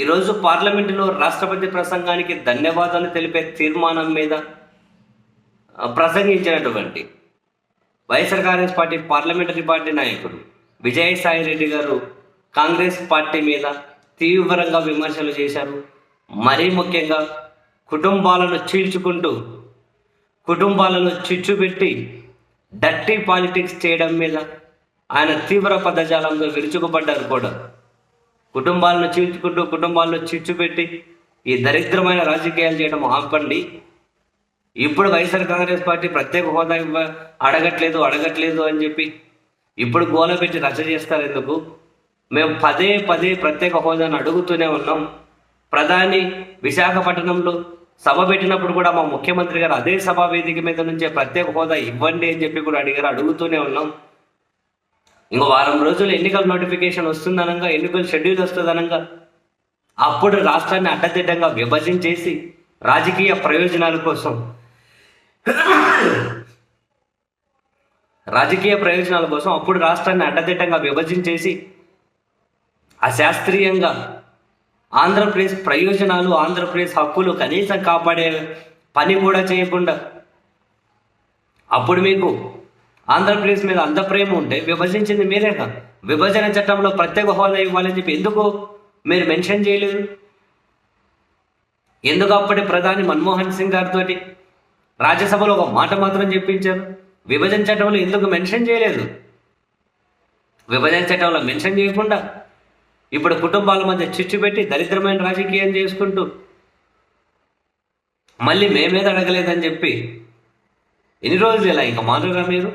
ఈరోజు పార్లమెంటులో రాష్ట్రపతి ప్రసంగానికి ధన్యవాదాలు తెలిపే తీర్మానం మీద ప్రసంగించినటువంటి YSR Congress party parliamentary party నాయకుడు విజయసాయి రెడ్డి గారు కాంగ్రెస్ పార్టీ మీద తీవ్రంగా విమర్శలు చేశారు. మరీ ముఖ్యంగా కుటుంబాలను చీల్చుకుంటూ కుటుంబాలను చిచ్చుపెట్టి డర్టీ పాలిటిక్స్ చేయడం మీద ఆయన తీవ్ర పదజాలంలో విరుచుకుపడ్డారు కూడా. కుటుంబాలను చీల్చుకుంటూ కుటుంబాల్లో చిచ్చుపెట్టి ఈ దరిద్రమైన రాజకీయాలు చేయడం ఆపండి. ఇప్పుడు వైఎస్ఆర్ కాంగ్రెస్ పార్టీ ప్రత్యేక హోదా ఇవ్వ అడగట్లేదు అడగట్లేదు అని చెప్పి ఇప్పుడు గోల పెట్టి రచ్చ చేస్తారు ఎందుకు? మేము పదే పదే ప్రత్యేక హోదాను అడుగుతూనే ఉన్నాం. ప్రధాని విశాఖపట్నంలో సభ పెట్టినప్పుడు కూడా మా ముఖ్యమంత్రి గారు అదే సభా వేదిక మీద నుంచే ప్రత్యేక హోదా ఇవ్వండి అని చెప్పి కూడా అడిగారు అడుగుతూనే ఉన్నాం. ఇంకో వారం రోజులు ఎన్నికల నోటిఫికేషన్ వస్తుందనంగా ఎన్నికల షెడ్యూల్ వస్తుందనంగా. అప్పుడు రాష్ట్రాన్ని అడ్డదిడ్డంగా విభజించేసి రాజకీయ ప్రయోజనాల కోసం రాజకీయ ప్రయోజనాల కోసం అప్పుడు రాష్ట్రాన్ని అడ్డదిడ్డంగా విభజించేసి అశాస్త్రీయంగా ఆంధ్రప్రదేశ్ ప్రయోజనాలు ఆంధ్రప్రదేశ్ హక్కులు కనీసం కాపాడే పని కూడా చేయకుండా అప్పుడు మీకు ఆంధ్రప్రదేశ్ మీద అంత ప్రేమ ఉంటే విభజించింది మీరేగా విభజన చట్టంలో ప్రత్యేక హోదా ఇవ్వాలని చెప్పి ఎందుకు మీరు మెన్షన్ చేయలేదు? ఎందుకు అప్పటి ప్రధాని మన్మోహన్ సింగ్ గారితో రాజ్యసభలో ఒక మాట మాత్రం చెప్పించారు? విభజన చట్టంలో ఎందుకు మెన్షన్ చేయలేదు? విభజన చట్టంలో మెన్షన్ చేయకుండా ఇప్పుడు కుటుంబాల మధ్య చిచ్చు పెట్టి దరిద్రమైన రాజకీయం చేసుకుంటూ మళ్ళీ మేమేది అడగలేదని చెప్పి ఎన్ని రోజులు ఇలా ఇంకా మానరా మీరు?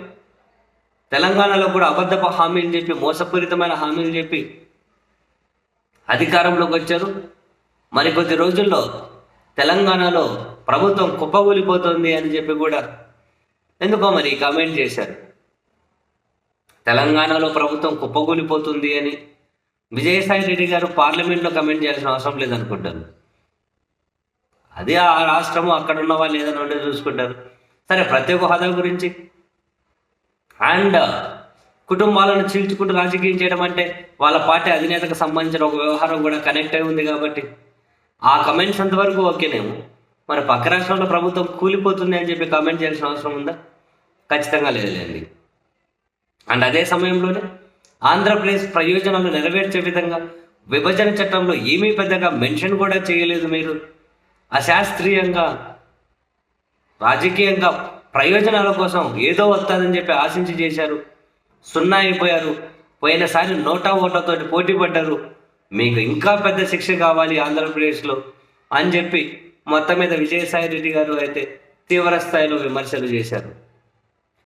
తెలంగాణలో కూడా అబద్ధపు హామీలు చెప్పి మోసపూరితమైన హామీలు చెప్పి అధికారంలోకి వచ్చారు. మరికొద్ది రోజుల్లో తెలంగాణలో ప్రభుత్వం కుప్పగూలిపోతుంది అని చెప్పి కూడా ఎందుకో మరి కామెంట్ చేశారు. తెలంగాణలో ప్రభుత్వం కుప్పగూలిపోతుంది అని విజయసాయి రెడ్డి గారు పార్లమెంట్లో కమెంట్ చేయాల్సిన అవసరం లేదనుకుంటారు. అదే ఆ రాష్ట్రము అక్కడ ఉన్న వాళ్ళు ఏదైనా ఉండే చూసుకుంటారు. సరే ప్రత్యేక హోదా గురించి అండ్ కుటుంబాలను చీల్చుకుంటూ రాజకీయం చేయడం అంటే వాళ్ళ పార్టీ అధినేతకు సంబంధించిన ఒక వ్యవహారం కూడా కనెక్ట్ అయి ఉంది కాబట్టి ఆ కమెంట్స్ అంతవరకు ఓకేనేమో మరి పక్క రాష్ట్రంలో ప్రభుత్వం కూలిపోతుంది అని చెప్పి కమెంట్ చేయాల్సిన అవసరం ఉందా? ఖచ్చితంగా లేదులేండి. అండ్ అదే సమయంలోనే ఆంధ్రప్రదేశ్ ప్రయోజనాలు నెరవేర్చే విధంగా విభజన చట్టంలో ఏమీ పెద్దగా మెన్షన్ కూడా చేయలేదు మీరు. అశాస్త్రీయంగా రాజకీయంగా ప్రయోజనాల కోసం ఏదో వస్తుందని చెప్పి ఆశించి చేశారు. సున్నా అయిపోయారు. పోయినసారి నోటా ఓటాతోటి పోటీ పడ్డారు. మీకు ఇంకా పెద్ద శిక్ష కావాలి ఆంధ్రప్రదేశ్లో అని చెప్పి మొత్తం మీద విజయసాయి రెడ్డి గారు అయితే తీవ్ర స్థాయిలో విమర్శలు చేశారు.